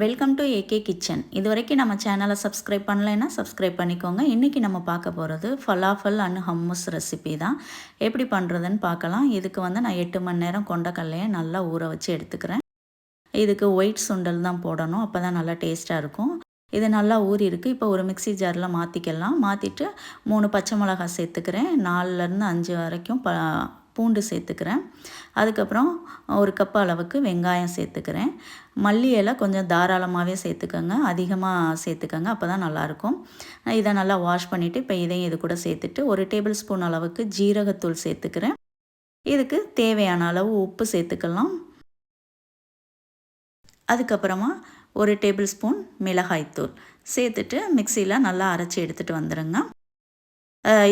Welcome to AK kitchen இது வரைக்கும் நம்ம சேனலை சப்ஸ்கிரைப் பண்ணலைன்னா சப்ஸ்கிரைப் பண்ணிக்கோங்க. இன்றைக்கி நம்ம பார்க்க போகிறது ஃபலாஃபல் அண்ட் ஹம்முஸ் ரெசிபி தான். எப்படி பண்ணுறதுன்னு பார்க்கலாம். இதுக்கு வந்து நான் எட்டு மணி நேரம் கொண்டக்கல்லையை நல்லா ஊற வச்சு எடுத்துக்கிறேன். இதுக்கு ஒயிட் சுண்டல் தான் போடணும். அப்போ தான் நல்லா டேஸ்ட்டாக இருக்கும். இது நல்லா ஊறி இருக்குது இப்போ ஒரு மிக்சி ஜாரில் மாற்றிக்கலாம் மாற்றிட்டு மூணு பச்சை மிளகாய் சேர்த்துக்கிறேன். நாலுலேருந்து அஞ்சு வரைக்கும் ப பூண்டு சேர்த்துக்கிறேன். அதுக்கப்புறம் ஒரு கப் அளவுக்கு வெங்காயம் சேர்த்துக்கிறேன். மல்லி இலை கொஞ்சம் தாராளமாகவே சேர்த்துக்கோங்க. அதிகமாக சேர்த்துக்கோங்க அப்போ தான் நல்லாயிருக்கும். இதை நல்லா வாஷ் பண்ணிவிட்டு இப்போ இதையும் இது கூட சேர்த்துட்டு ஒரு டேபிள் ஸ்பூன் அளவுக்கு ஜீரகத்தூள் சேர்த்துக்கிறேன். இதுக்கு தேவையான அளவு உப்பு சேர்த்துக்கலாம். அதுக்கப்புறமா ஒரு டேபிள் ஸ்பூன் மிளகாய்த்தூள் சேர்த்துட்டு மிக்சியில் நல்லா அரைச்சி எடுத்துகிட்டு வந்துடுங்க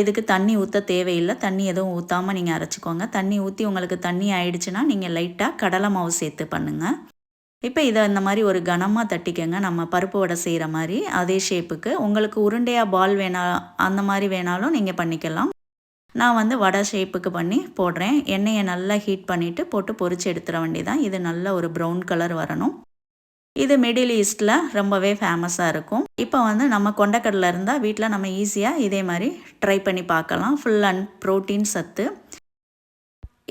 இதுக்கு தண்ணி ஊற்ற தேவையில்லை. தண்ணி எதுவும் ஊற்றாமல் நீங்கள் அரைச்சிக்கோங்க. தண்ணி ஊற்றி உங்களுக்கு தண்ணி ஆயிடுச்சுன்னா நீங்கள் லைட்டாக கடலை மாவு சேர்த்து பண்ணுங்கள் இப்போ இதை இந்த மாதிரி ஒரு கனமாக தட்டிக்கங்க. நம்ம பருப்பு வடை செய்கிற மாதிரி அதே ஷேப்புக்கு உங்களுக்கு உருண்டையாக பால் வேணா அந்த மாதிரி வேணாலும் நீங்கள் பண்ணிக்கலாம். நான் வந்து வடை ஷேப்புக்கு பண்ணி போடுறேன். எண்ணெயை நல்லா ஹீட் பண்ணிவிட்டு போட்டு பொறிச்சு எடுத்துட வேண்டியதான் இது நல்ல ஒரு ப்ரௌன் கலர் வரணும். இது மிடில் ஈஸ்டில் ரொம்பவே ஃபேமஸாக இருக்கும். இப்போ வந்து நம்ம கொண்டக்கடலை இருந்தால் வீட்டில் நம்ம ஈஸியாக இதே மாதிரி ட்ரை பண்ணி பார்க்கலாம். ஃபுல் அண்ட் ப்ரோட்டீன் சத்து.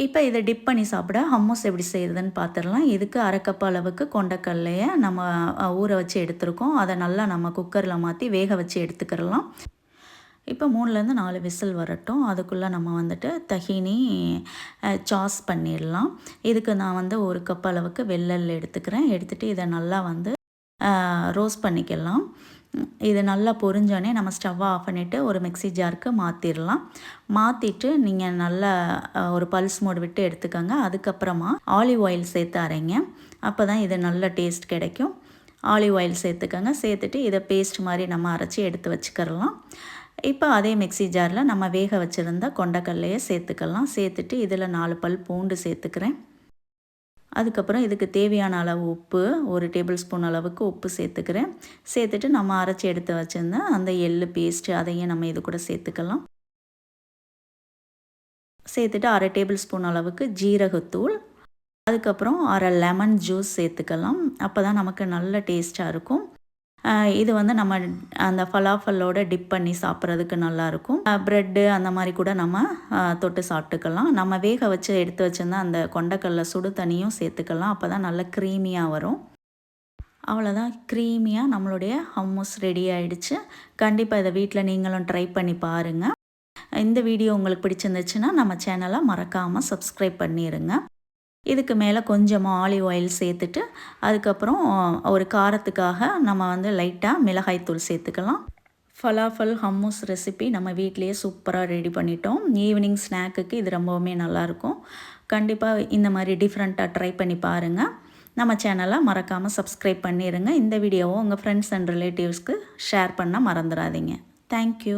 இப்போ இதை டிப் பண்ணி சாப்பிட ஹம்மோஸ் எப்படி செய்கிறதுன்னு பார்த்துடலாம் இதுக்கு அரைக்கப் அளவுக்கு கொண்டக்கடலையை நம்ம ஊற வச்சு எடுத்துருக்கோம். அதை நல்லா நம்ம குக்கரில் மாற்றி வேக வச்சு எடுத்துக்கிறலாம். இப்போ மூணுலேருந்து நாலு விசில் வரட்டும். அதுக்குள்ளே நம்ம வந்துட்டு தஹினி சாஸ் பண்ணிடலாம். இதுக்கு நான் வந்து ஒரு கப் அளவுக்கு வெள்ளல் எடுத்துக்கிறேன். எடுத்துகிட்டு இதை நல்லா வந்து ரோஸ்ட் பண்ணிக்கலாம். இது நல்லா பொரிஞ்சோடனே நம்ம ஸ்டவ்வை ஆஃப் பண்ணிவிட்டு ஒரு மிக்சி ஜாருக்கு மாற்றிடலாம் மாற்றிட்டு நீங்கள் நல்லா ஒரு பல்ஸ் மோடு விட்டு எடுத்துக்கோங்க. அதுக்கப்புறமா ஆலிவ் ஆயில் சேர்த்து அரைங்க. அப்போ தான் இது நல்ல டேஸ்ட் கிடைக்கும். ஆலிவ் ஆயில் சேர்த்துக்கோங்க. சேர்த்துட்டு இதை பேஸ்ட் மாதிரி நம்ம அரைச்சி எடுத்து வச்சுக்கிறலாம். இப்போ அதே மிக்சி ஜாரில் நம்ம வேக வச்சுருந்த கொண்டக்கல்லையை சேர்த்துக்கலாம். சேர்த்துட்டு இதில் நாலு பல் பூண்டு சேர்த்துக்கிறேன். அதுக்கப்புறம் இதுக்கு தேவையான அளவு உப்பு ஒரு டேபிள் ஸ்பூன் அளவுக்கு உப்பு சேர்த்துக்கிறேன். சேர்த்துட்டு நம்ம அரைச்சி எடுத்து வச்சுருந்தேன் அந்த எள்ளு பேஸ்ட்டு அதையும் நம்ம இது கூட சேர்த்துக்கலாம். சேர்த்துட்டு அரை டேபிள் ஸ்பூன் அளவுக்கு ஜீரகத்தூள் அதுக்கப்புறம் அரை லெமன் ஜூஸ் சேர்த்துக்கலாம். அப்போ தான் நமக்கு நல்ல டேஸ்ட்டாக இருக்கும். இது வந்து நம்ம அந்த ஃபலாஃபல்லோட டிப் பண்ணி சாப்பிட்றதுக்கு நல்லாயிருக்கும். ப்ரெட்டு அந்த மாதிரி கூட நம்ம தொட்டு சாப்பிட்டுக்கலாம். நம்ம வேக வச்சு எடுத்து வச்சுருந்தா அந்த கொண்டக்கல்ல சுடு தண்ணியும் சேர்த்துக்கலாம். அப்போ தான் நல்லா க்ரீமியாக வரும். அவ்வளோதான் க்ரீமியாக நம்மளுடைய ஹம்மூஸ் ரெடி ஆகிடுச்சு கண்டிப்பாக இதை வீட்டில் நீங்களும் ட்ரை பண்ணி பாருங்கள் இந்த வீடியோ உங்களுக்கு பிடிச்சிருந்துச்சுன்னா நம்ம சேனலை மறக்காமல் சப்ஸ்கிரைப் பண்ணிடுங்க இதுக்கு மேலே கொஞ்சமாக ஆலிவ் ஆயில் சேர்த்துட்டு அதுக்கப்புறம் ஒரு காரத்துக்காக நம்ம வந்து லைட்டாக மிளகாய்த்தூள் சேர்த்துக்கலாம். ஃபலாஃபல் ஹம்மூஸ் ரெசிபி நம்ம வீட்லேயே சூப்பராக ரெடி பண்ணிட்டோம். ஈவினிங் ஸ்நாக்குக்கு இது ரொம்பவுமே நல்லாயிருக்கும் கண்டிப்பாக இந்த மாதிரி டிஃப்ரெண்ட்டாக ட்ரை பண்ணி பாருங்கள் நம்ம சேனலை மறக்காமல் சப்ஸ்கிரைப் பண்ணிடுங்க இந்த வீடியோவும் உங்கள் ஃப்ரெண்ட்ஸ் அண்ட் ரிலேட்டிவ்ஸ்க்கு ஷேர் பண்ண மறந்துடாதீங்க. தேங்க்யூ